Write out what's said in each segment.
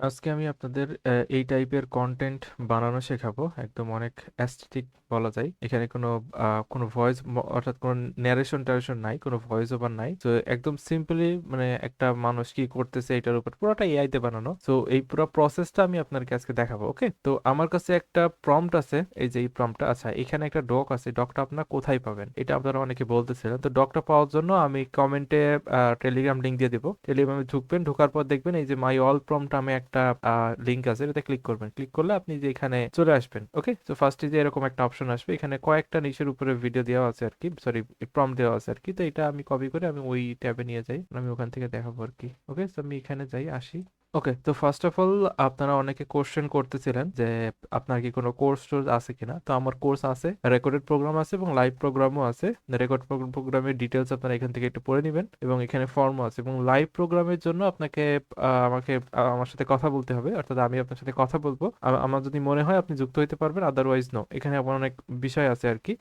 আজকে আমি আপনাদের এই টাইপের কন্টেন্ট বানানো শেখাবো। একদম অনেক অ্যাস্থেটিক বলা যায়। এখানে কোনো কোনো ভয়েস অর্থাৎ কোনো ন্যারেশন ট্যারেশন নাই, কোনো ভয়েস ওভার নাই। তো একদম সিম্পলি মানে একটা মানুষ কি করতেছে এটার উপর পুরোটা এআই তে বানানো। তো এই পুরো প্রসেসটা আমি আপনাকে আজকে দেখাবো ওকে তো আমার কাছে একটা প্রম্পট আছে। এই যে এই প্রম্পটটা আচ্ছা এখানে একটা ডক আছে। ডকটা আপনারা কোথায় পাবেন? এটা আপনারা অনেকে বলতেছিলেন। তো ডকটা পাওয়ার জন্য আমি কমেন্টে টেলিগ্রাম লিঙ্ক দিয়ে দিব। টেলিগ্রামে ঢুকবেন, ঢোকার পর দেখবেন এই যে মাই অল প্রম্পট আমি একটা লিঙ্ক আছে, এটাতে ক্লিক করবেন। ক্লিক করলে আপনি যে এখানে চলে আসবেন ওকে তো ফার্স্টে যে এরকম একটা অপশন আসবে, এখানে কয়েকটা নিচের উপরে ভিডিও দেওয়া আছে আর কি সরি প্রম দেওয়া আছে আর কি তো, এটা আমি কপি করে আমি ওই ট্যাবে নিয়ে যাই, আমি ওখান থেকে দেখাবো আর কি ওকে তো আমি এখানে যাই, আসি। ওকে তো ফার্স্ট অফ অল আপনারা অনেকে কোশ্চেন করতেছিলেন যে, আপনার কি কোনো কোর্স টোর্স আছে কিনা? তো আমার কোর্স আছে রেকর্ডেড প্রোগ্রাম আছে এবং লাইভ প্রোগ্রামও আছে। রেকর্ড প্রোগ্রামের ডিটেলস আপনারা এখান থেকে একটু পড়ে নেবেন এবং এখানে ফর্মও আছে। এবং লাইভ প্রোগ্রামের জন্য আপনাকে আমাকে আমার সাথে কথা বলতে হবে। অর্থাৎ আমি আপনার সাথে কথা বলব। আমার যদি মনে হয় আপনি যুক্ত হতে পারবেন আদারওয়াইজ নো এখানে আমার অনেক বিষয় আছে আর কি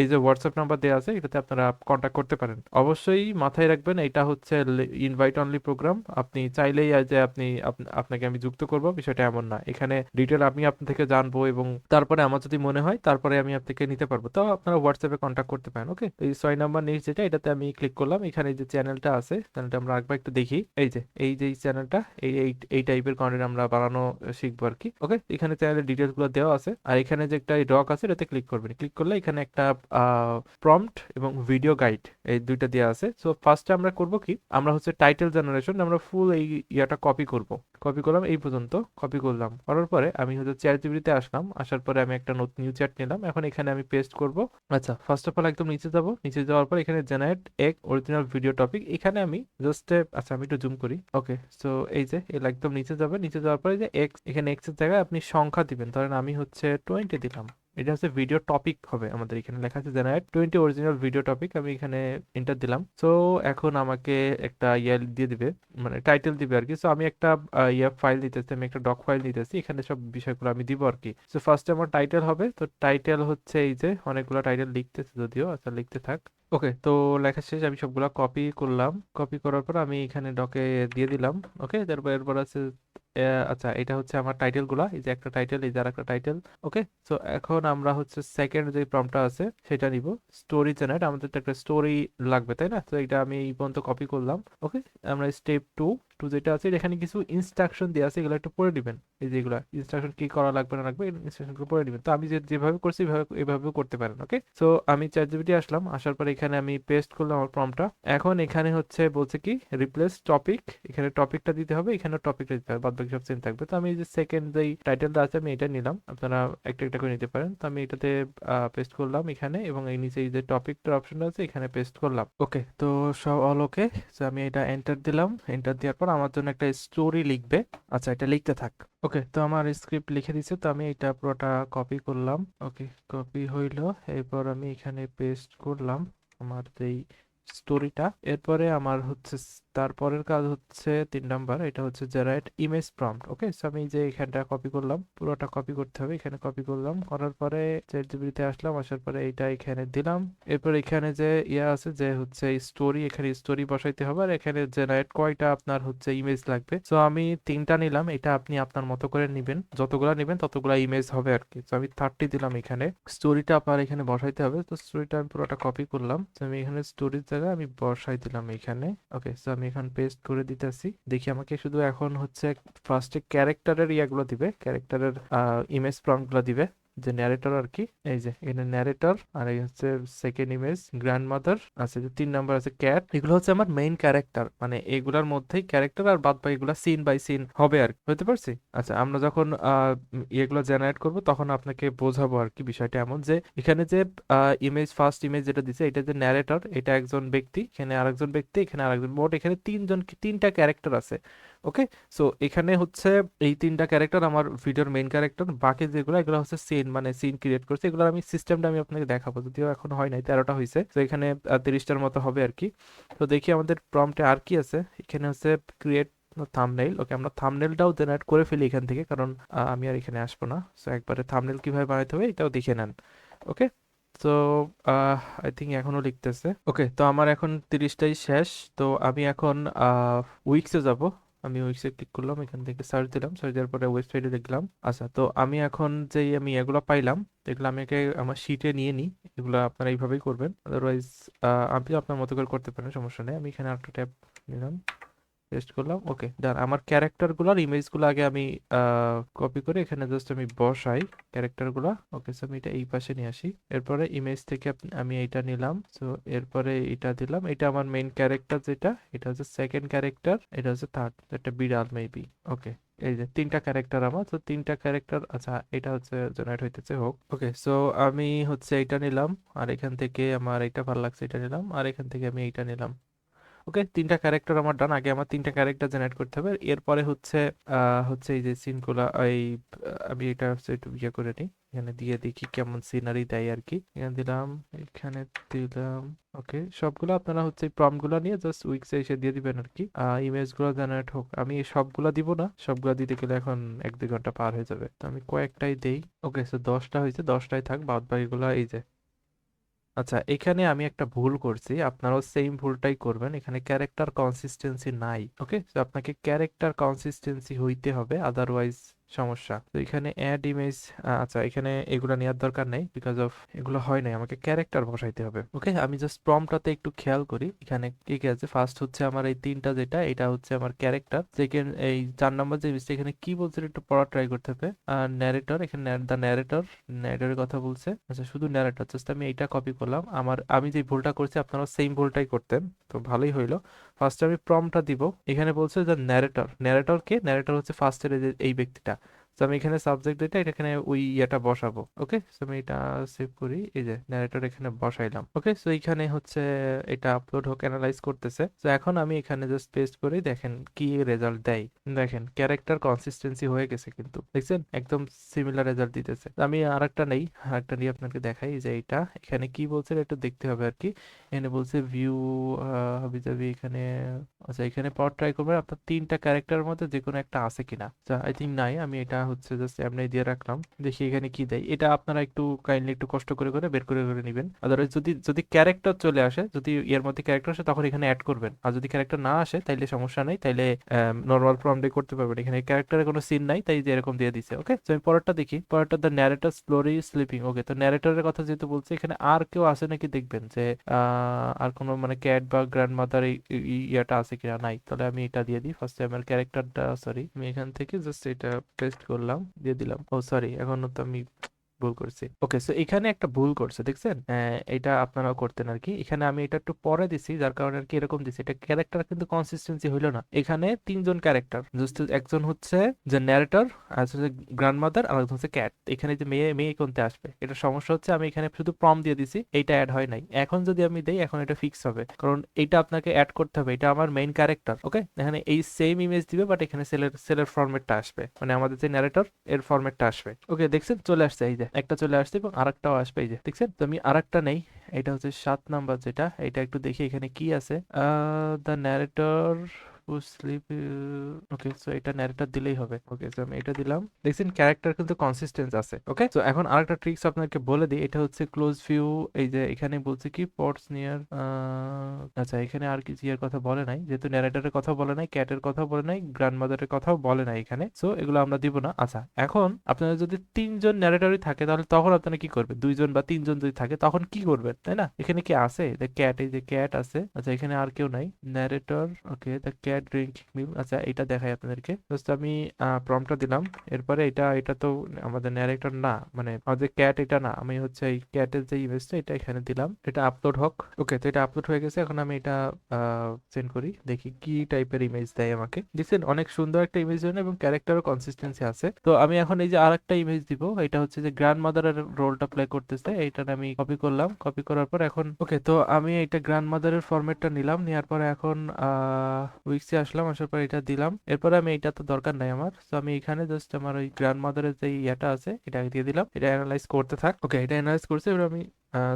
এই যে হোয়াটসঅ্যাপ নাম্বার দেওয়া আছে, এটাতে আপনারা কন্ট্যাক্ট করতে পারেন। অবশ্যই মাথায় রাখবেন, এটা হচ্ছে ইনভাইট অনলি প্রোগ্রাম আপনি চাইলেই যে আপনি আপ- আপনাকে আমি যুক্ত করব, বিষয়টা এমন না। এখানে ডিটেল আমি আপনার থেকে জানব এবং তারপরে আমার যদি মনে হয়, তারপরে আমি আপনাকে নিতে পারব। তো আপনারা হোয়াটসঅ্যাপে কন্ট্যাক্ট করতে পারেন ওকে এই ছয় নাম্বার নিউজ যেটা, এটাতে আমি ক্লিক করলাম। এখানে যে চ্যানেলটা আছে চ্যানেলটা আমরা একবার একটু দেখি। এই যে এই যে চ্যানেলটা এই এই টাইপের কন্টেন্ট আমরা বানানো শিখব আর কি ওকে এখানে চ্যানেলের ডিটেলসগুলো দেওয়া আছে। আর এখানে যে একটা ডক আছে, এটাতে ক্লিক করবেন। ক্লিক করলে এখানে একটা প্রম্পট এবং ভিডিও গাইড এই দুইটা দেওয়া আছে। সো ফার্স্টে আমরা করব কি? আমরা হচ্ছে টাইটেল জেনারেশন আমরা ফুল এই ইয়াটা কপি করব। কপি করলাম, এই পর্যন্ত কপি করলাম। করার পরে আমি হচ্ছে চ্যাট জিবিতে আসলাম, আসার পরে আমি একটা নতুন নিউ চ্যাট নিলাম। এখন এখানে আমি পেস্ট করব। আচ্ছা ফার্স্ট অফ অল একদম নিচে যাব। নিচে যাওয়ার পর এখানে জেনারেট এক অরিজিনাল ভিডিও টপিক এখানে আমি জাস্ট আচ্ছা আমি একটু জুম করি। ওকে সো এই যে এর একদম নিচে যাবে। নিচে যাওয়ার পরে যে এক্স এখানে এক্সের জায়গায় আপনি সংখ্যা দিবেন। ধরেন আমি হচ্ছে টোয়েন্টি দিলাম। এটা হচ্ছে ভিডিও টপিক হবে আমাদের এখানে। লেখা আছে generate twenty original video topic আমি এখানে এন্টার দিলাম। সো এখন আমাকে একটা ইয়ে দিয়ে দিবে মানে টাইটেল দিবে আর কি সো আমি একটা ইয়ে ফাইল দিতেছি, আমি একটা ডক ফাইল দিতেছি। এখানে সব বিষয়গুলো আমি দিব আর কি সো ফার্স্টে আমার টাইটেল হবে। তো টাইটেল হচ্ছে এই যে, অনেকগুলো টাইটেল লিখতেছে যদিও আচ্ছা লিখতে থাক। ওকে, তো লেখা শেষ, আমি সবগুলো কপি করলাম। কপি করার পর আমি এখানে ডকে দিয়ে দিলাম, ওকে? তারপর এরপর আছে আচ্ছা এটা হচ্ছে আমার টাইটেলগুলো এই যে একটা টাইটেল এই যে একটা টাইটেল ওকে? সো এখন আমরা হচ্ছে সেকেন্ড যে প্রমটা আছে, সেটা নিব। স্টোরি জেনারেট আমাদের তো একটা স্টোরি লাগবে, তাই না? তো এটা আমি এই পর্যন্ত কপি করলাম, ওকে? আমরা স্টেপ টু টু যেটা আছে এখানে কিছু ইনস্ট্রাকশন দেওয়া আছে, এগুলো একটু পড়ে দিবেন এই যে এগুলা ইনস্ট্রাকশন কি করা লাগবে না লাগবে ইনস্ট্রাকশনগুলো পড়ে দিবেন তো আমি যেভাবে করছি, এভাবে করতে পারেন ওকে সো আমি চ্যাট জিপিটি আসলাম, আসার পর এখানে আমি পেস্ট করলাম আমার প্রম্পটটা এখন এখানে হচ্ছে বলছে কি রিপ্লেস টপিক এখানে টপিকটা দিতে হবে এখানে টপিকটা দিতে হবে, বাদ বাকি সব সেম থাকবে। তো আমি যে সেকেন্ড যেই টাইটেলটা আছে, আমি এটা নিলাম, আপনারা একটা একটা করে নিতে পারেন। তো আমি এটাতে পেস্ট করলাম এখানে, এবং এই নিচে এই যে টপিকটার অপশন আছে, এখানে পেস্ট করলাম ওকে তো সব অল ওকে তো আমি এটা এন্টার দিলাম এন্টার দেওয়ার পর আমার জন্য একটা স্টোরি লিখবে। আচ্ছা এটা লিখতে থাক। ওকে তো আমার স্ক্রিপ্ট লিখে দিছে তো আমি এটা পুরোটা কপি করলাম। ওকে কপি হইল, এরপর আমি এখানে পেস্ট করলাম আমার এই স্টোরিটা এরপরে আমার হচ্ছে তারপরের কাজ হচ্ছে তিন নাম্বার, এটা হচ্ছে generate image prompt okay so আমি যে এখানটা কপি করলাম, পুরোটা কপি করতে হবে, এখানে কপি করলাম, করার পরে চ্যাট জিপিটিতে আসলাম, আসার পরে এইটা এখানে দিলাম। এরপর এখানে যে ইয়া আছে, যে হচ্ছে স্টোরি এখানে স্টোরি বসাইতে হবে, আর এখানে জেনারেট কয়টা আপনার হচ্ছে ইমেজ লাগবে। সো আমি তিনটা নিলাম, এটা আপনি আপনার মতো করে নেবেন, যতগুলা নেবেন ততগুলা ইমেজ হবে আর কি তো আমি থার্টি দিলাম এখানে। স্টোরিটা আপনার এখানে বসাইতে হবে, তো স্টোরিটা আমি পুরোটা কপি করলাম। তো আমি এখানে স্টোরির জায়গায় আমি বসাই দিলাম এখানে ওকে সো আমি এখন পেস্ট করে দিতেছি। দেখি আমাকে শুধু এখন হচ্ছে ফার্স্টে ক্যারেক্টারের ইয়াগুলো দিবে। ক্যারেক্টারের ইমেজ প্রম্পটগুলো দিবে। যে ন্যারেটর আর কি এই যে এখানে ন্যারেটর আর এই হচ্ছে সেকেন্ড ইমেজ গ্র্যান্ড মাদার আছে, যে তিন নাম্বার আছে ক্যাট এগুলো হচ্ছে আমার মেইন ক্যারেক্টার মানে এগুলার মধ্যেই ক্যারেক্টার আর বাদ বাকি এগুলা সিন বাই সিন হবে আর বুঝতে পারছি? আচ্ছা আমরা যখন এগুলো জেনারেট করব, তখন আপনাকে বোঝাবো আর কি বিষয়টা এমন যে, এখানে যে ইমেজ ফার্স্ট ইমেজ যেটা দিছে, এটা যে ন্যারেটর এটা একজন ব্যক্তি, এখানে আরেকজন ব্যক্তি, এখানে আরেকজন, মোট এখানে তিনজন, তিনটা ক্যারেক্টার আছে। ওকে? সো এখানে হচ্ছে এই তিনটা ক্যারেক্টার আমার ভিডিওর মেইন ক্যারেক্টার বাকি যেগুলো, এগুলো হচ্ছে সিন মানে সিন ক্রিয়েট করছে এগুলো আমি সিস্টেমটা আমি আপনাকে দেখাবো, যদিও এখন হয় নাই, তেরোটা হয়েছে। তো এখানে তিরিশটার মতো হবে আর কি। তো, দেখি আমাদের প্রম্পটে আর কি আছে। এখানে হচ্ছে ক্রিয়েট থামনেল ওকে, আমরা থামনেইলটাও জেনারেট করে ফেলি এখান থেকে, কারণ আমি আর এখানে আসব না। সো একবারে থামনেল কীভাবে বানাতে হবে, এটাও দেখে নেন, ওকে? তো আই থিঙ্ক এখনও লিখতেছে। ওকে, তো আমার এখন তিরিশটাই শেষ। তো, আমি এখন উইক্সে যাব। আমি ওয়েবসাইট ক্লিক করলাম, এখান থেকে সার্চ দিলাম সার্চ দেওয়ার পরে ওয়েবসাইটে দেখলাম। আচ্ছা তো আমি এখন যেই আমি এগুলো পাইলাম, এগুলো আমি একে আমার শিটে নিয়ে নিই, এগুলো আপনারা এইভাবেই করবেন। আদারওয়াইজ আপনি আপনার মতো করে করতে পারেন, সমস্যা নেই। আমি এখানে আরেকটা ট্যাব নিলাম। পেস্ট করলাম ওকে ডান আমার ক্যারেক্টারগুলোর ইমেজগুলো আগে আমি কপি করে এখানে জাস্ট আমি বসাই ক্যারেক্টারগুলো ওকে সো আমি এটা এই পাশে নিয়ে আসি। এরপরে ইমেজ থেকে আমি এটা নিলাম সো এরপরে এটা দিলাম। এটা আমার মেইন ক্যারেক্টার যেটা, এটা হচ্ছে সেকেন্ড ক্যারেক্টার এটা হচ্ছে থার্ড একটা বিড়াল মেবি ওকে এই যে তিনটা ক্যারেক্টার আমার তো তিনটা ক্যারেক্টার আচ্ছা এটা হচ্ছে জেনারেট হইতেছে, হোক ওকে সো আমি হচ্ছে এটা নিলাম, আর এখান থেকে আমার এটা ভালো লাগছে, এটা নিলাম, আর এখান থেকে আমি এইটা নিলাম। ওকে, তিনটা ক্যারেক্টার আমার ডান, আগে আমার তিনটা ক্যারেক্টার জেনারেট করতে হবে। এরপরে হচ্ছে হচ্ছে এই যে সিনগুলা এই আমি এটা হচ্ছে একটু ইয়ে করে নিই। এখানে দিয়ে দেখি কেমন সিনারি দেয় আর কি। এখানে দিলাম এখানে দিলাম, ওকে, সবগুলো আপনারা হচ্ছে প্রম্পটগুলো নিয়ে জাস্ট উইক্সে এসে দিয়ে দিবেন আর কি। ইমেজগুলো জেনারেট হোক। আমি সবগুলা দিব না, সবগুলা দিতে গেলে এখন এক দুই ঘণ্টা পার হয়ে যাবে। তো আমি কয়েকটাই দেই। ওকে সো দশটা হয়েছে, দশটাই থাক বাদ বাকিগুলো এই যে আচ্ছা এখানে আমি একটা ভুল করছি। আপনারাও সেম ভুলটাই করবেন। এখানে ক্যারেক্টার কনসিস্টেন্সি নাই ওকে তো আপনাকে ক্যারেক্টার কনসিস্টেন্সি হইতে হবে আদারওয়াইজ সমস্যা। তো এখানে অ্যাড ইমেজ আচ্ছা এখানে এগুলো নেওয়ার দরকার নেই বিকজ অফ এগুলো হয় নাই, আমাকে ক্যারেক্টার বসাইতে হবে। ওকে আমি জাস্ট প্রম্পটটাতে একটু খেয়াল করি, এখানে কি কি আছে? ফার্স্ট হচ্ছে আমার এই তিনটা যেটা, এটা হচ্ছে আমার ক্যারেক্টার সেকেন্ড এই চার নম্বর যে জিনিসটা এখানে কি বলছে একটু পড়া ট্রাই করতে হবে। আর ন্যারেটর এখানে দ্য ন্যারেটর ন্যারেটরের কথা বলছে। আচ্ছা শুধু ন্যারেটর জাস্ট আমি এইটা কপি করলাম। আমার, আমি যে ভুলটা করছি আপনারা সেম ভুলটাই করতেন, তো ভালোই হইল। ফার্স্ট আমি প্রমটা দিব। এখানে বলছে দ্য ন্যারেটর ন্যারেটর কে? ন্যারেটর হচ্ছে ফার্স্টের এই ব্যক্তিটা। তো আমি এখানে সাবজেক্ট এটা এখানে ওই ইয়েটা বসাবো ওকে সো আমি এটা সেভ করি, এই যে ন্যারেটর এখানে বসাইলাম ওকে সো এখানে হচ্ছে এটা আপলোড হোক অ্যানালাইজ করতেছে। তো এখন আমি এখানে জাস্ট পেস্ট করি, দেখেন কি রেজাল্ট দেয়। দেখেন ক্যারেক্টার কনসিস্টেন্সি হয়ে গেছে কিন্তু, দেখছেন? একদম সিমিলার রেজাল্ট দিতেছে। আমি আরেকটা নেই, আরেকটা নিয়ে আপনাকে দেখাই যে এটা। এখানে কি বলছে একটু দেখতে হবে আর কি। এখানে বলছে ভিউ হাবি যাবি এখানে আচ্ছা এখানে পাওয়ার ট্রাই করবেন, আপনার তিনটা ক্যারেক্টারের মধ্যে যে কোনো একটা আছে কিনা। আই থিঙ্ক নাই, আমি এটা হচ্ছে জাস্ট এমনি দিয়ে রাখলাম। দেখি এখানে কি দেয়। এটা আপনারা একটু কাইন্ডলি একটু কষ্ট করে করে বের করে করে নেবেন। আদারওয়াইজ যদি যদি ক্যারেক্টার চলে আসে, যদি এর মধ্যে ক্যারেক্টার আসে, তখন এখানে অ্যাড করবেন। আর যদি ক্যারেক্টার না আসে, তাইলে সমস্যা নেই। তাইলে নর্মাল প্রম্পটে করতে পারবেন। এখানে ক্যারেক্টারের কোনো সিন নাই, তাই এরকম দিয়ে দিছে। ওকে তো আমি পরেরটা দেখি। পরেরটা the narrator story sleeping okay তো ন্যারেটরের কথা যেহেতু বলছে, এখানে আর কেউ আছে নাকি দেখবেন যে আর কোনো মানে ক্যাট বা গ্র্যান্ড মাদার ইয়েটা আছে কিনা নাই। তাহলে আমি এটা দিয়ে দিই। ফার্স্টে আমার ক্যারেক্টারটা সরি আমি এখান থেকে জাস্ট এটা পেস্ট করলাম দিয়ে দিলাম। ও সরি এখনও তো আমি ভুল করছি। ওকে সো এখানে একটা ভুল করছে, দেখছেন? এটা আপনারাও করতেন আর কি এখানে আমি এটা একটু পরে দিছি, যার কারণে আর কি এরকম দিছি। এটা ক্যারেক্টার কিন্তু কনসিস্টেন্সি হইল না। এখানে তিনজন ক্যারেক্টার জাস্ট একজন হচ্ছে যে ন্যারেটর আর হচ্ছে গ্র্যান্ডমাদার আর একজন হচ্ছে ক্যাট এখানে যে মেয়ে মেয়ে কোনতে আসবে? এটা সমস্যা হচ্ছে আমি এখানে শুধু প্রম দিয়ে দিছি, এইটা অ্যাড হয় নাই। এখন যদি আমি দেই, এখন এটা ফিক্স হবে। কারণ এটা আপনাকে অ্যাড করতে হবে, এটা আমার মেইন ক্যারেক্টার ওকে এখানে এই সেম ইমেজ দিবে বাট এখানে সেলের সেলের ফরম্যাটটা আসবে। মানে আমাদের যে ন্যারেটর এর ফরম্যাটটা আসবে। ওকে দেখছেন? চলে আসছে এই যে একটা চলে আসছে এবং আরেকটাও আসবে এই যে, দেখছেন? তো আমি আরেকটা নেই। এটা হচ্ছে সাত নাম্বার যেটা। এটা একটু দেখি এখানে কি আছে। The narrator sleep okay so এটা ন্যারেটর দিলেই হবে। ওকে সো আমি এটা দিলাম। দেখছেন ক্যারেক্টার কিন্তু কনসিস্টেন্স আছে ওকে তো এখন আরেকটা ট্রিক্স আপনাকে বলে দিই। এটা হচ্ছে ক্লোজ ভিউ এই যে এখানে বলছে কি পটস নিয়ার আচ্ছা এখানে আর কিছু ইয়ের কথা বলে নাই। যেহেতু ন্যারেটরের কথা বলে নাই ক্যাটের কথা বলে নাই কথাও বলে নাই এখানে। সো এগুলো আমরা দিব না। আচ্ছা এখন আপনাদের যদি তিনজন ন্যারেটরই থাকে, তাহলে তখন আপনারা কি করবেন? দুইজন বা তিনজন যদি থাকে, তখন কি করবেন, তাই না? এখানে কি আছে? দ্য ক্যাট এই যে ক্যাট আছে। আচ্ছা এখানে আর কেউ নাই। Narrator okay the cat drinking milk আচ্ছা এটা দেখাই আপনাদেরকে। জাস্ট আমি প্রম্পটটা দিলাম। এরপরে এটা এটা তো আমাদের ন্যারেটর না মানে আমাদের ক্যাট এটা না, আমি হচ্ছে এই ক্যাটের যে ইমেজটা এটা এখানে দিলাম। এটা আপলোড হোক। ওকে তো এটা আপলোড হয়ে গেছে। এখন আমি এটা সেন্ড করি। দেখি কি টাইপের ইমেজ দেয় আমাকে। দেখছেন, অনেক সুন্দর একটা ইমেজ জন্য এবং ক্যারেক্টারও কনসিস্টেন্সি আছে। তো আমি এখন এই যে আরেকটা ইমেজ দিব, এটা হচ্ছে যে গ্র্যান্ড মাদারের রোলটা প্লে করতেছে। এইটা আমি কপি করলাম। কপি করার পর এখন ওকে তো আমি এটা গ্র্যান্ড মাদারের ফরম্যাটটা নিলাম। নেওয়ার পরে এখন উইক্সে আসলাম, আসার পর এটা দিলাম। এরপর আমি এটা তো দরকার নাই আমার। তো আমি এখানে জাস্ট আমার ওই গ্র্যান্ড মাদারের যে ইয়েটা আছে এটা দিয়ে দিলাম। এটা অ্যানালাইজ করতে থাক। ওকে এটা অ্যানালাইজ করছে, এবার আমি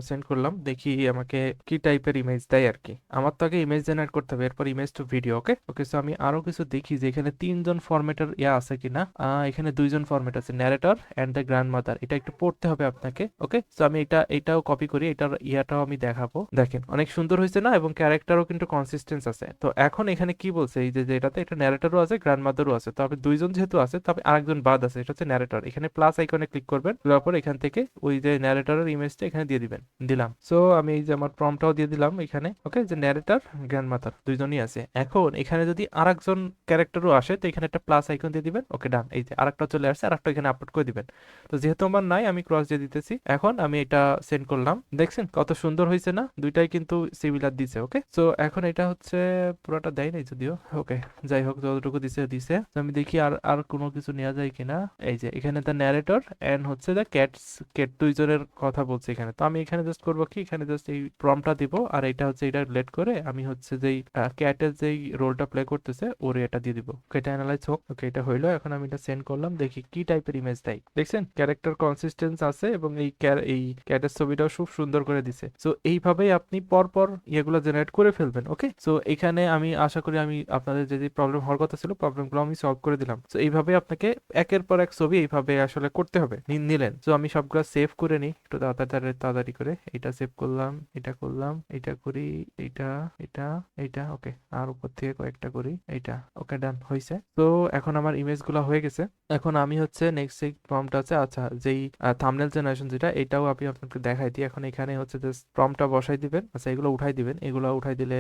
সেন্ড করলাম। দেখি আমাকে কি টাইপের ইমেজ দেয় আর কি আমার তো আগে ইমেজ জেনারেট করতে হবে, এরপর image to video okay okay so আমি আরও কিছু দেখি যে এখানে তিনজন ফরম্যাটের ইয়া আছে কিনা। এখানে দুইজন ফরম্যাট আছে narrator and the grandmother এটা একটু পড়তে হবে আপনাকে ওকে সো আমি এটা, এটাও কপি করি, এটার ইয়াটাও আমি দেখাবো। দেখেন, অনেক সুন্দর হয়েছে না? এবং ক্যারেক্টারও কিন্তু কনসিস্টেন্স আছে। তো এখন এখানে কি বলছে? এই যে এটাতে এটা ন্যারেটরও আছে গ্র্যান্ড মাদারও আছে তবে দুইজন যেহেতু আছে তবে আরেকজন বাদ আছে, এটা হচ্ছে ন্যারেটর এখানে প্লাস আইকনে ক্লিক করবেন, দেওয়ার পর এখান থেকে ওই যে ন্যারেটরের ইমেজটা এখানে দিয়ে দিবেন। দিলাম। সো আমি এই যে আমার প্রমটাও দিয়ে দিলাম এখানে। ওকে যে ন্যারেটর গ্র্যান্ড মাদার দুইজনই আছে। এখন এখানে যদি আরেকজন ক্যারেক্টারও আসে, তো এখানে একটা প্লাস আইকন দিয়ে দিবেন। ওকে ডান এই যে আরেকটা চলে আসছে, আরেকটা এখানে আপলোড করে দিবেন। তো যেহেতু আমার নাই, আমি ক্রস দিয়ে দিতেছি। এখন আমি এটা সেন্ড করলাম। দেখছেন কত সুন্দর হয়েছে না? দুইটাই কিন্তু সিমিলার দিছে ওকে সো এখন এটা হচ্ছে, পুরোটা দেয় নাই যদিও। ওকে যাই হোক, যতটুকু দিছে দিছে। আমি দেখি আর আর কোনো কিছু নেওয়া যায় কিনা। এই যে, এখানে দ্য ন্যারেটর এন্ড হচ্ছে দ্য ক্যাটস ক্যাট দুইজনের কথা বলছে এখানে। তো আমি এখানে জাস্ট করব কি? এখানে জাস্ট এই প্রমটা দিব। আর এটা হচ্ছে এটা রিলেট করে আমি হচ্ছে যেই ক্যাটের যেই রোলটা প্লে করতেছে, ওর এটা দিয়ে দিব। এটা অ্যানালাইজ হোক। ওকে এটা হইল। এখন আমি এটা সেন্ড করলাম। দেখি কি টাইপের ইমেজ দেয়। দেখছেন? ক্যারেক্টার কনসিস্টেন্স আছে এবং এই এই ক্যাটের ছবিটাও খুব সুন্দর করে দিছে। সো এইভাবেই আপনি পরপর ইয়েগুলো জেনারেট করে ফেলবেন। ওকে সো এখানে আমি আশা করি আমি আপনাদের যে যে প্রবলেম হওয়ার কথা ছিল প্রবলেমগুলো আমি সলভ করে দিলাম। সো এইভাবে আপনাকে একের পর এক ছবি এইভাবে আসলে করতে হবে। নিলেন। সো আমি সবগুলো সেভ করে নিই। একটু তাড়াতাড়ি তাড়াতাড়ি করে এটা সেভ করলাম এটা করলাম এটা করি এটা এটা এটা ওকে আর উপর থেকে কয়েকটা করি, এইটা ওকে ডান হয়েছে তো এখন আমার ইমেজগুলো হয়ে গেছে। এখন আমি হচ্ছে নেক্সট এই প্রম্পট আছে আচ্ছা যেই থাম্বনেল জেনারেশন যেটা, এটাও আমি আপনাকে দেখাই দিই। এখন এখানে হচ্ছে জাস্ট প্রম্পটটা বসাই দিবেন আচ্ছা এগুলো উঠাই দিবেন, এগুলো উঠাই দিলে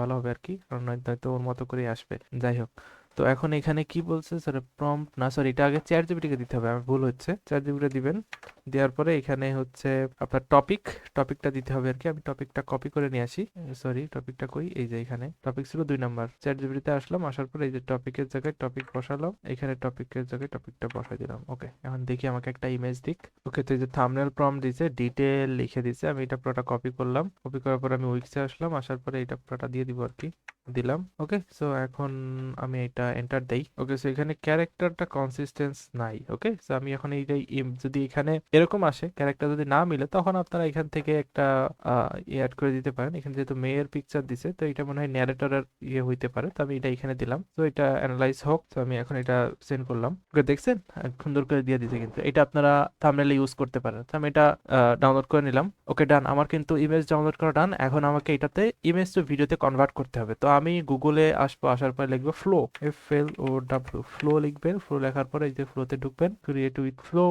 ভালো হবে আর কি কারণ নয়তো ওর মতো করে আসবে। যাই হোক, তো এখন এখানে কি বলছে? স্যার প্রম্পট না সরি এটা আগে চ্যাট জিপিটিকে দিতে হবে, আমার ভুল হচ্ছে। চ্যাট জিপিটি দিবেন। দেওয়ার পরে এখানে হচ্ছে আপনার টপিক টপিকটা দিতে হবে আর কি আমি টপিকটা কপি করে নিয়ে আসি। সরি টপিকটা কই? এই যে এখানে। টপিক ছিল দুই নাম্বার। চ্যাট জিপিটিতে আসলাম, আসার পরে এই যে টপিকের জায়গায় টপিক বসালাম। এখানে টপিকের জায়গায় টপিকটা বসাই দিলাম। ওকে এখন দেখি আমাকে একটা ইমেজ দিক। ওকে তো এই যে থাম্বনেল প্রম দিছে ডিটেল লিখে দিছে। আমি এটা পুরোটা কপি করলাম। কপি করার পর আমি উইক্সে আসলাম। আসার পরে এটা পুরোটা দিয়ে দিব আর কি দিলাম। ওকে সো এখন আমি এটা এন্টার দেই। ওকে সো এখানে ক্যারেক্টারটা কনসিস্টেন্স নাই। ওকে সো আমি এখন এইটা ইম- যদি এখানে এরকম আসে ক্যারেক্টার যদি না মিলে, তখন আপনারা এখান থেকে একটা অ্যাড করে দিতে পারেন। এখানে যেহেতু মেয়ের পিকচার দিছে, তো এটা মনে হয় ন্যারেটরের ইয়ে হইতে পারে, তো আমি এটা এখানে দিলাম। তো এটা অ্যানালাইজ হোক, তো আমি এখন এটা সেন্ড করলাম। দেখছেন? সুন্দর করে দিয়ে দিছে কিন্তু। এটা আপনারা থাম্বনেলে ইউজ করতে পারেন। তো আমি এটা ডাউনলোড করে নিলাম। ওকে ডান আমার কিন্তু ইমেজ ডাউনলোড করা ডান এখন আমাকে এটাতে ইমেজ টু ভিডিওতে কনভার্ট করতে হবে। তো আমি গুগলে আসব, আসার পরে লিখব flow F L O W flow লিখবেন। ফ্লো লেখার পরে এই যে ফ্লোতে ঢুকবেন। Create with flow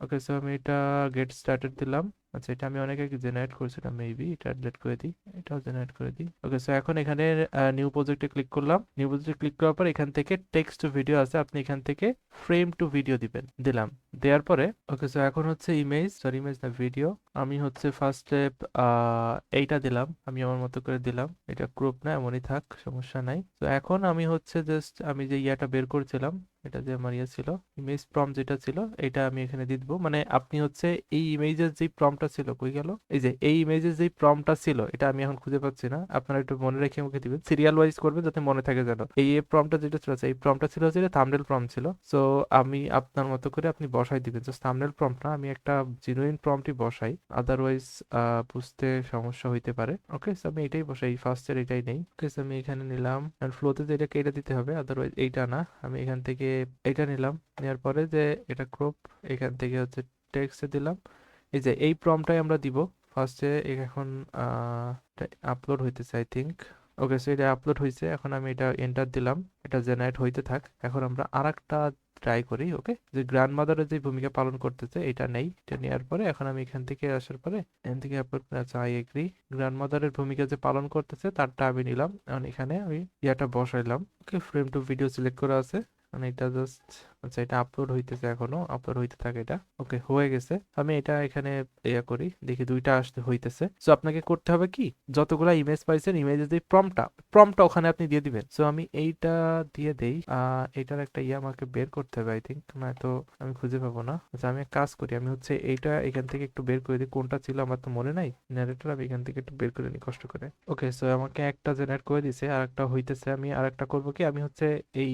okay so আমি এটা গেট স্টার্টেড দিলাম। আচ্ছা এটা আমি অনেক আগে জেনারেট করেছিলাম মেবি এটা ডিলিট করে দিই। এটাও জেনারেট করে দিই। ওকে সো এখন এখানে নিউ প্রজেক্টে ক্লিক করলাম। নিউ প্রজেক্টে ক্লিক করার পর এখান থেকে টেক্সট টু ভিডিও আছে। আপনি এখান থেকে ফ্রেম টু ভিডিও দিবেন, দিলাম। দেওয়ার পরে ওকে সো এখন হচ্ছে ইমেজ সরি ইমেজ না ভিডিও আমি হচ্ছে ফার্স্ট স্টেপ এইটা দিলাম। আমি আমার মতো করে দিলাম। এটা গ্রুপ না, এমনই থাক, সমস্যা নাই। তো এখন আমি হচ্ছে জাস্ট আমি যে ইয়াটা বের করছিলাম এটা যে আমার ইয়ে ছিল ইমেজ প্রম যেটা ছিল এটা আমি এখানে দিয়ে দিবো। মানে আপনি হচ্ছে এই ইমেজের যে প্রমটা ছিল, কই গেল? এই যে এই ইমেজের যে প্রমটা ছিল, এটা আমি এখন খুঁজে পাচ্ছি না। আপনারা একটু মনে রেখে আমাকে দিবেন। সিরিয়াল ওয়াইজ করবেন যাতে মনে থাকে যেন। এই প্রমটা যেটা ছিল, এই প্রমটা ছিল হচ্ছে থাম্বনেল প্রম ছিল। সো আমি আপনার মতো করে আপনি বসাই দিবেন। জাস্ট থাম্বনেল প্রম্পট না, আমি একটা জেনুইন প্রম্পটই বসাই। আদারওয়াইজ বুঝতে সমস্যা হইতে পারে। ওকে সো আমি এটাই বসাই। ফার্স্টের এটাই নেই। ওকে সো আমি এখানে নিলাম। ফ্লোতে যে এটাকে এটা দিতে হবে আদারওয়াইজ এইটা না। আমি এখান থেকে এটা নিলাম নেওয়ার পরে যে এটা ক্রপ এখান থেকে হচ্ছে টেক্সটে দিলাম। এই যে এই প্রমটাই আমরা দিব। ফার্স্টে এখন আপলোড হইতেছে আই থিঙ্ক ওকে সো এটা আপলোড হয়েছে এখন আমি এটা এন্টার দিলাম। এটা জেনারেট হইতে থাক। এখন আমরা আরেকটা ট্রাই করি ওকে যে গ্র্যান্ড মাদারের যে ভূমিকা পালন করতেছে, এটা নেই। এটা নেওয়ার পরে এখন আমি এখান থেকে আসার পরে, এখান থেকে আপলোড আচ্ছা আই এগ্রি গ্র্যান্ড মাদারের ভূমিকা যে পালন করতেছে, তারটা আমি নিলাম। এখন এখানে আমি ইয়াটা বসাইলাম। Okay frame to video select করা আছে। মানে এটা জাস্ট আচ্ছা এটা আপলোড হইতেছে এখনও আপলোড হইতে থাকে এটা। ওকে হয়ে গেছে। আমি এটা এখানে ইয়া করি, দেখি দুইটা আসতে হইতেছে। সো আপনাকে করতে হবে কি? যতগুলা ইমেজ পাইছেন ইমেজের যে প্রমটা প্রমটা ওখানে আপনি দিয়ে দিবেন। সো আমি এইটা দিয়ে দেই। এটার একটা ইয়ে আমাকে বের করতে হবে আই থিঙ্ক নয়তো আমি খুঁজে পাবো না। আচ্ছা আমি এক কাজ করি, আমি হচ্ছে এইটা এখান থেকে একটু বের করে দিই। কোনটা ছিল আমার তো মনে নাই। জেনারেটর আমি এখান থেকে একটু বের করে নিই, কষ্ট করে। ওকে সো আমাকে একটা জেনারেট করে দিছে আর একটা হইতেছে। আমি আর একটা করব কি? আমি হচ্ছে এই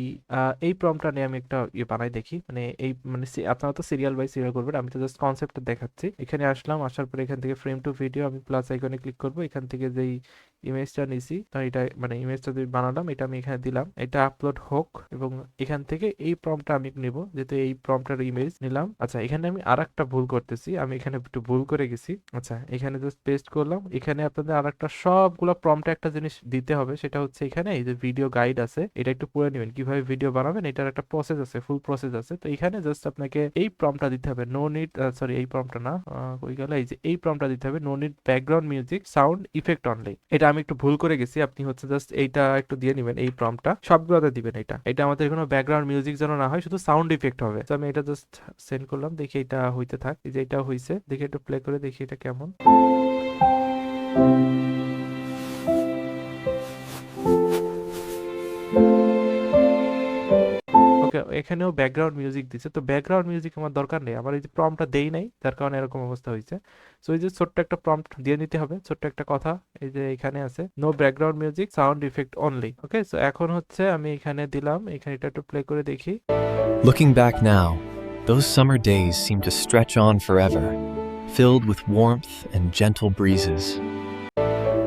এই প্রমটা নিয়ে আমি একটা ইয়ে বানাই দেখি। মানে এই মানে আপনারা তো সিরিয়াল বাই সিরিয়াল করবেন, আমি তো জাস্ট কনসেপ্টটা দেখাচ্ছি। এখানে আসলাম, আসার পরে এখান থেকে ফ্রেম টু ভিডিও আমি প্লাস আইকনে ক্লিক করব। এখান থেকে যেই ইমেজটা নিছি। তো এটা মানে ইমেজটা যদি বানালাম, এটা আমি এখানে দিলাম। এটা আপলোড হোক এবং এখান থেকে এই প্রম্পটটা আমি নিব। যেহেতু এই প্রম্পটার ইমেজ নিলাম। আচ্ছা এখানে আমি আর একটা ভুল করতেছি। আমি এখানে একটু ভুল করে গেছি। আচ্ছা এখানে জাস্ট পেস্ট করলাম। এখানে আপনাদের আর একটা সবগুলো প্রম্পটে একটা জিনিস দিতে হবে। সেটা হচ্ছে এখানে এই যে ভিডিও গাইড আছে, এটা একটু পড়ে নেবেন। কীভাবে ভিডিও বানাবেন, এটার একটা প্রসেস আছে ফুল প্রসেস আছে। তো এখানে জাস্ট আপনাকে এই প্রম্পটটা দিতে হবে। নো নিড সরি এই প্রম্পটটা না কই গেল? এই যে এই প্রম্পটটা দিতে হবে। No need background music sound effect only এটা আমি একটু ভুল করে গেছি, আপনি হচ্ছে জাস্ট এইটা একটু দিয়ে নেবেন, এই প্রমটা সবগুলোতে দিবেন এটা। এটা আমাদের কোনো ব্যাকগ্রাউন্ড মিউজিক যেন না হয়, শুধু সাউন্ড ইফেক্ট হবে। তো আমি এটা জাস্ট সেন্ড করলাম, দেখি এটা হইতে থাক। এই যে এটা হইছে, দেখি একটু প্লে করে দেখি এটা কেমন। এখানেও ব্যাকগ্রাউন্ড মিউজিক দিছে। তো ব্যাকগ্রাউন্ড মিউজিক আমার দরকার নেই। আমার এই যে প্রম্পটটা দেই নাই যার কারণে এরকম অবস্থা হয়েছে। সো এই যে ছোট্ট একটা প্রম্পট দিয়ে নিতে হবে। ছোট্ট একটা কথা এই যে এখানে আছে no background music sound effect only okay so এখন হচ্ছে আমি এখানে দিলাম। এখানে এটা একটু প্লে করে দেখি। Looking back now, those summer days seem to stretch on forever, filled with warmth and gentle breezes.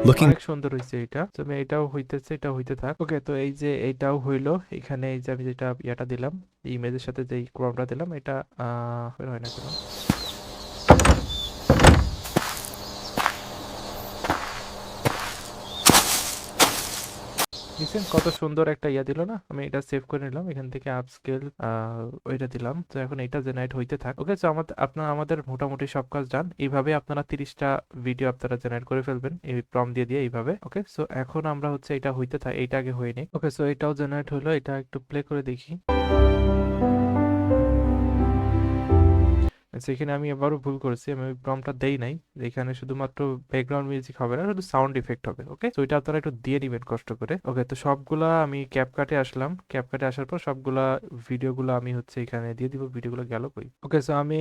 অনেক সুন্দর হইছে এটা। তো আমি এটাও হইতেছে এটা হইতে থাক। ওকে তো এই যে এটাও হইল, এখানে এই যে আমি যেটা ইয়াটা দিলাম, ইমেজের সাথে যে ক্রপটা দিলাম, এটা হয় না কেন। দেখছেন কত সুন্দর একটা ইয়া দিল না? আমি এটা সেভ করে নিলাম। এখান থেকে আপ স্কেল ওইটা দিলাম। তো এখন এটা জেনারেট হইতে থাক। ওকে সো আমাদের আপনারা আমাদের মোটামুটি সব কাজ ডান এইভাবে আপনারা তিরিশটা ভিডিও আপনারা জেনারেট করে ফেলবেন। এই প্রম দিয়ে দিয়ে এইভাবে। ওকে সো এখন আমরা হচ্ছে এটা হইতে থাক। এইটা আগে হয়ে নিই ওকে সো এটাও জেনারেট হলো এটা একটু প্লে করে দেখি। এখানে আমি এবারও ভুল করেছি, আমি ওই প্রমটা দেই নাই। এখানে শুধুমাত্র ব্যাকগ্রাউন্ড মিউজিক হবে না, শুধু সাউন্ড ইফেক্ট হবে ওকে তো এটা আপনারা একটু দিয়ে নিবেন কষ্ট করে। ওকে তো সবগুলা আমি ক্যাপকাটে আসলাম। ক্যাপকাটে আসার পর সবগুলা ভিডিওগুলো আমি হচ্ছে এখানে দিয়ে দিব ভিডিওগুলো গেল কই? ওকে সো আমি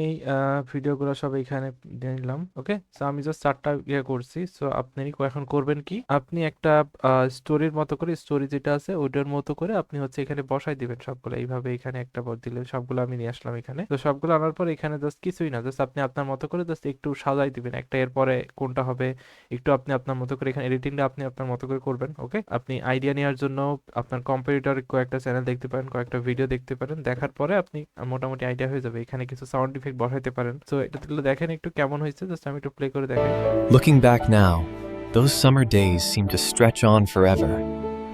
ভিডিওগুলো সব এখানে দিয়ে নিলাম ওকে সো আমি জাস্ট চারটা ইয়ে করছি। সো আপনি এখন করবেন কি? আপনি একটা স্টোরির মতো করে স্টোরি যেটা আছে ওইটার মতো করে আপনি হচ্ছে এখানে বসাই দিবেন সবগুলো। এইভাবে এখানে একটা বর দিলে সবগুলো আমি নিয়ে আসলাম এখানে। তো সবগুলো আনার পর এখানে জাস্ট কিছুই না জাস্ট আপনি আপনার মতো করে জাস্ট একটু সাজাই দিবেন। একটা এরপরে কোনটা হবে একটু আপনি আপনার মতো করে এখানে এডিটিংটা আপনি আপনার মতো করে করবেন ওকে আপনি আইডিয়া নেওয়ার জন্য আপনার কম্পিউটার কয়েকটা চ্যানেল দেখতে পারেন কয়েকটা ভিডিও দেখতে পারেন। দেখার পরে আপনি মোটামুটি আইডিয়া হয়ে যাবে। এখানে কিছু সাউন্ড ইফেক্ট বসাইতে পারেন। তো এটা তাহলে দেখেন একটু কেমন হয়েছে জাস্ট আমি একটু প্লে করে দেখাই। Looking back now those summer days seem to stretch on forever,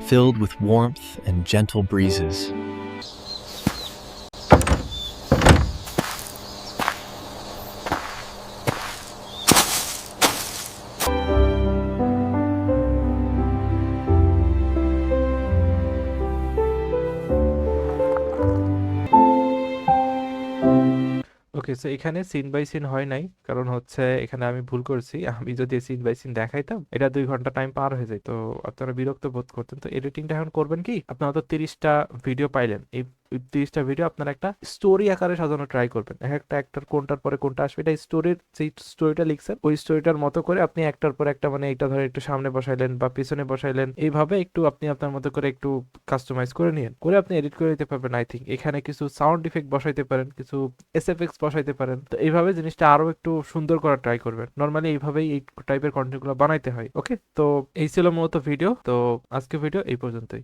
filled with warmth and gentle breezes. So এখানে সিন বাই সিন হয় নাই। কারণ হচ্ছে এখানে আমি ভুল করছি। আমি যদি সিন বাই সিন দেখাইতাম, এটা দুই ঘণ্টা টাইম পার হয়ে যায় তো আপনারা বিরক্ত বোধ করতেন। তো এডিটিংটা এখন করবেন কি? আপনারা তো তিরিশটা ভিডিও পাইলেন। এই তিরিশটা ভিডিও আপনারা একটা স্টোরি আকারে সাজানো ট্রাই করবেন। এক একটা অ্যাক্টর কোনটার পরে কোনটা আসবে, এটা স্টোরির যেই স্টোরিটা লিখছেন, ওই স্টোরিটার মতো করে আপনি একটার পর একটা মানে এটা ধরে একটু সামনে বসাইলেন বা পিছনে বসাইলেন, এইভাবে একটু আপনি আপনার মতো করে একটু কাস্টমাইজ করে নিন করে আপনি এডিট করে দিতে পারবেন আই থিঙ্ক এখানে কিছু সাউন্ড ইফেক্ট বসাইতে পারেন, কিছু এসএফএক্স বসাইতে পারেন। তো এইভাবে জিনিসটা আরও একটু সুন্দর করার ট্রাই করবেন। নর্মালি এইভাবেই এই টাইপের কন্টেন্টগুলো বানাইতে হয় ওকে তো এই ছিল মূলত ভিডিও তো আজকে ভিডিও এই পর্যন্তই।